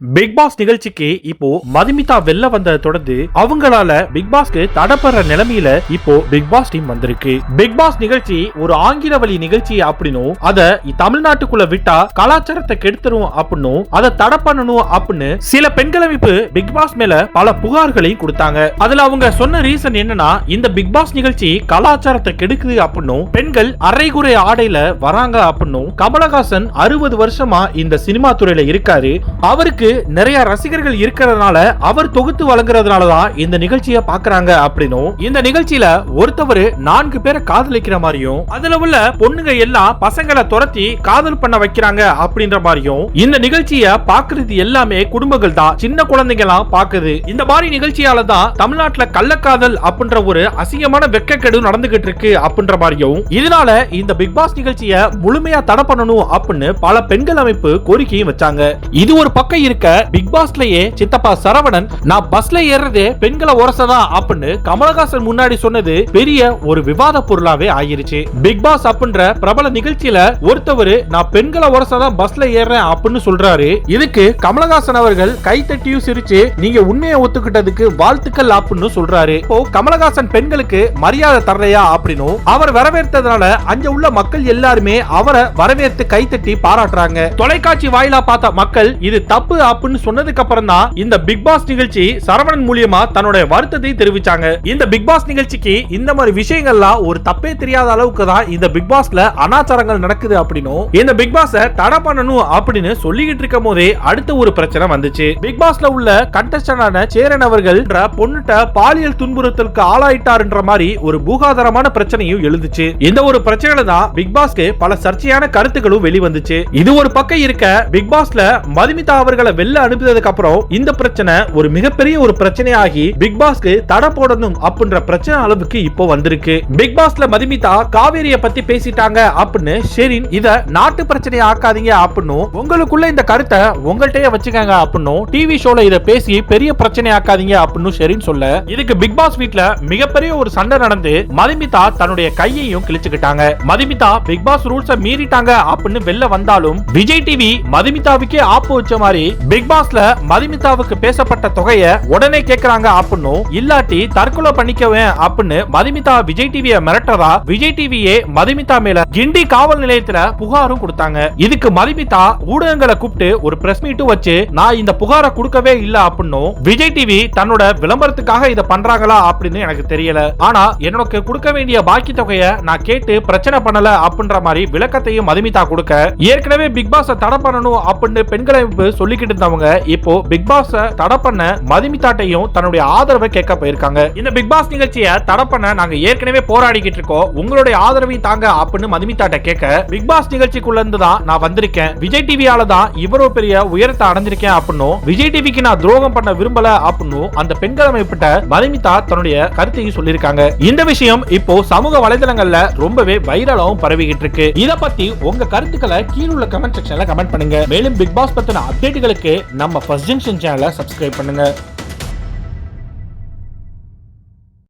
Big pass நிகழ்ச்சிக்கு இப்போ மதுமிதா வெளில வந்ததை தொடர்ந்து அவங்களால பிக் பாஸ்க்கு தடப்படுற நிலைமையில இப்போ பிக் பாஸ் டீம் வந்திருக்கு. பிக் பாஸ் நிகழ்ச்சி ஒரு ஆங்கில வழி நிகழ்ச்சி அப்படின்னும் அத தமிழ்நாட்டுக்குள்ள விட்டா கலாச்சாரத்தை கெடுத்துரும் அப்படின்னும் அதை தடை பண்ணணும் அப்படின்னு சில பெண்கள் அமைப்பு பிக் பாஸ் மேல பல புகார்களையும் கொடுத்தாங்க. அதுல அவங்க சொன்ன ரீசன் என்னன்னா இந்த பிக் பாஸ் நிகழ்ச்சி கலாச்சாரத்தை கெடுக்குது அப்படின்னும் பெண்கள் அரைகுறை ஆடையில வராங்க அப்படின்னும் கமலஹாசன் அறுபது வருஷமா இந்த சினிமா துறையில இருக்காரு. அவருக்கு நிறைய ரசிகர்கள் இருக்கிறதுனால அவர் தொகுத்து வழங்குறதுனால தான் இந்த நிகழ்ச்சியை பாக்குறாங்க அப்படின்னும். இந்த நிகழ்ச்சியில ஒருத்தவர் நான்கு பேரை காதலிக்கிற மாதிரியும் அதுல உள்ள பொண்ணுங்க எல்லாம் பசங்களை துரத்தி காதல் பண்ண வைக்கிறாங்க அப்படின்ற மாதிரியும் இந்த நிகழ்ச்சியை பாக்குறது எல்லாமே குடும்பங்கள் தான். சின்ன குழந்தைங்க எல்லாம் பாக்குது இந்த மாதிரி நிகழ்ச்சியால தான் தமிழ்நாட்டுல கள்ளக்காதல் அப்படின்ற ஒரு அசிங்கமான வெக்கக்கெடு நடந்துகிட்டு இருக்கு அப்படின்ற மாதிரியும் இதனால இந்த பிக் பாஸ் நிகழ்ச்சியை முழுமையா தடை பண்ணணும் அப்படின்னு பல பெண்கள் அமைப்பு கோரிக்கையும் வச்சாங்க. இது ஒரு பக்கம் இருக்கு இருக்க பிக் பாஸ்லயே சித்தப்பா சரவணன் நான் பஸ்ல ஏறுறதே பெண்களை உரசதா அப்படின்னு கமலஹாசன் முன்னாடி சொன்னது பெரிய ஒரு விவாத பொருளாவே ஆயிருச்சு. பிக் பாஸ் அப்படின்ற பிரபல நிகழ்ச்சியில ஒருத்தவரு நான் பெண்களை உரசதா பஸ்ல ஏறேன் அப்படின்னு சொல்றாரு. இதுக்கு கமலஹாசன் அவர்கள் கை தட்டியும் சிரிச்சு நீங்க உண்மையை ஒத்துக்கிட்டதுக்கு வாழ்த்துக்கள் அப்படின்னு சொல்றாரு. இப்போ கமலஹாசன் பெண்களுக்கு மரியாதை தரலையா அப்படின்னு அவர் வரவேற்றதுனால அங்க உள்ள மக்கள் எல்லாருமே அவரை வரவேற்று கைத்தட்டி பாராட்டுறாங்க. தொலைக்காட்சி வாயிலா பார்த்த மக்கள் இது தப்பு அப்படின்னு சொன்னதுக்கு அப்புறம் தான் இந்த பிக் பாஸ் நிகழ்ச்சி சரவணன் மூலியமா தன்னோட வருத்தத்தை தெரிவிச்சாங்க. இந்த பிக் பாஸ் நிகழ்ச்சிக்கு இந்த மாதிரி விஷயங்கள்லாம் ஒரு தப்பே தெரியாத அளவுக்கு தான் இந்த பிக் பாஸ்ல அனாச்சாரங்கள் நடக்குது அப்படின்னும் இந்த பிக் பாஸ தடை பண்ணணும் அப்படின்னு சொல்லிக்கிட்டு இருக்கும் போதே அடுத்த ஒரு பிரச்சனை வந்துச்சு. பிக் பாஸ்ல உள்ள கண்டஸ்டன்டான சேரன் அவர்கள் பொண்ணுட்ட பாலியல் துன்புறுத்தலுக்கு ஆளாயிட்டாருன்ற மாதிரி ஒரு பூகாதாரமான பிரச்சனையும் எழுதுச்சு இந்த ஒரு பிரச்சனையில தான் பிக் பாஸ்க்கு பல சர்ச்சையான கருத்துக்களும் வெளிவந்துச்சு. இது ஒரு பக்கம் இருக்க பிக் பாஸ்ல மதுமிதா அவர்களை வெளில அனுப்பியதுக்கு அப்புறம் இந்த பிரச்சனை ஒரு மிகப்பெரிய ஒரு பிரச்சனையாகி பிக் பாஸ்க்கு தடை போடணும் அப்படின்ற பிரச்சனை அளவுக்கு இப்போ வந்திருக்கு. பிக் பாஸ்ல மதுமிதா காவேரிய பத்தி பேசிட்டாங்க அப்படின்னு ஷெரின் இத நாட்டு பிரச்சனை ஆக்காதீங்க அப்படின்னு உங்களுக்குள்ள இந்த கருத்தை உங்கள்கிட்டயே வச்சுக்கங்க அப்படின்னு டிவி ஷோல இத பேசி பெரிய பிரச்சனை ஆக்காதீங்க அப்படின்னு ஷெரின் சொல்ல இதுக்கு பிக் பாஸ் வீட்ல மிகப்பெரிய ஒரு சண்டை நடந்து மதுமிதா தன்னுடைய கையையும் கிழிச்சுக்கிட்டாங்க. மதுமிதா பிக் பாஸ் ரூல்ஸ மீறிட்டாங்க அப்படின்னு வெளில வந்தாலும் விஜய் டிவி மதுமிதாவுக்கே ஆப்பு வச்ச மாதிரி பிக் பாஸ்ல மதுமிதாவுக்கு பேசப்பட்ட தொகையை உடனே கேக்குறாங்க அப்படின்னு இல்லாட்டி தற்கொலை பண்ணிக்கவே அப்படின்னு மதுமிதா விஜய் டிவியை மிரட்டதா விஜய் டிவியே மதுமிதா மேல கிண்டி காவல் நிலையத்துல புகாரும் கொடுத்தாங்க. இதுக்கு மதுமிதா ஊடகங்களை கூப்பிட்டு ஒரு பிரஸ் மீட்டும் வச்சு நான் இந்த புகாரை கொடுக்கவே இல்ல அப்படின்னு விஜய் டிவி தன்னோட விளம்பரத்துக்காக இதை பண்றாங்களா அப்படின்னு எனக்கு தெரியல. ஆனா எனக்கு கொடுக்க வேண்டிய பாக்கி தொகையை நான் கேட்டு பிரச்சனை பண்ணல அப்படின்ற மாதிரி விளக்கத்தையும் மதுமிதா கொடுக்க ஏற்கனவே பிக் பாஸ் தடை பண்ணணும் அப்படின்னு பெண்கள் அமைப்பு சொல்லிக்கிட்டு இருந்தவங்க இப்போ பிக் பாஸ் தடை பண்ண மதுமிதாட்டையும் தன்னுடைய ஆதரவை கேட்க போயிருக்காங்க. இந்த பிக் பாஸ் நிகழ்ச்சியை தடை பண்ண நாங்க ஏற்கனவே போராடிக்கிட்டு இருக்கோம். உங்களுடைய ஆதரவை தாங்க அப்படின்னு மதுமிதாட்ட கேட்க பிக் பாஸ் நிகழ்ச்சிக்குள்ள இருந்து தான் நான் வந்திருக்கேன். விஜய் டிவியால தான் இவ்வளவு பெரிய உயரத்தை அடைஞ்சிருக்கேன் அப்படின்னும் விஜய் டிவிக்கு நான் துரோகம் பண்ண விரும்பல அப்படின்னும் அந்த பெண்கள் அமைப்பிட்ட மதுமிதா தன்னுடைய கருத்தையும் சொல்லியிருக்காங்க. இந்த விஷயம் இப்போ சமூக வலைதளங்கள்ல ரொம்பவே வைரலாவும் பரவிக்கிட்டு இருக்கு. இத பத்தி உங்க கருத்துக்களை கீழ உள்ள கமெண்ட் செக்ஷன்ல கமெண்ட் பண்ணுங்க. மேலும் பிக் பாஸ் பத்தின அப்டேட்டுகளுக்கு நம்ம ஃபர்ஸ்ட் ஜங்ஷன் சேனலை சப்ஸ்கிரைப் பண்ணுங்க.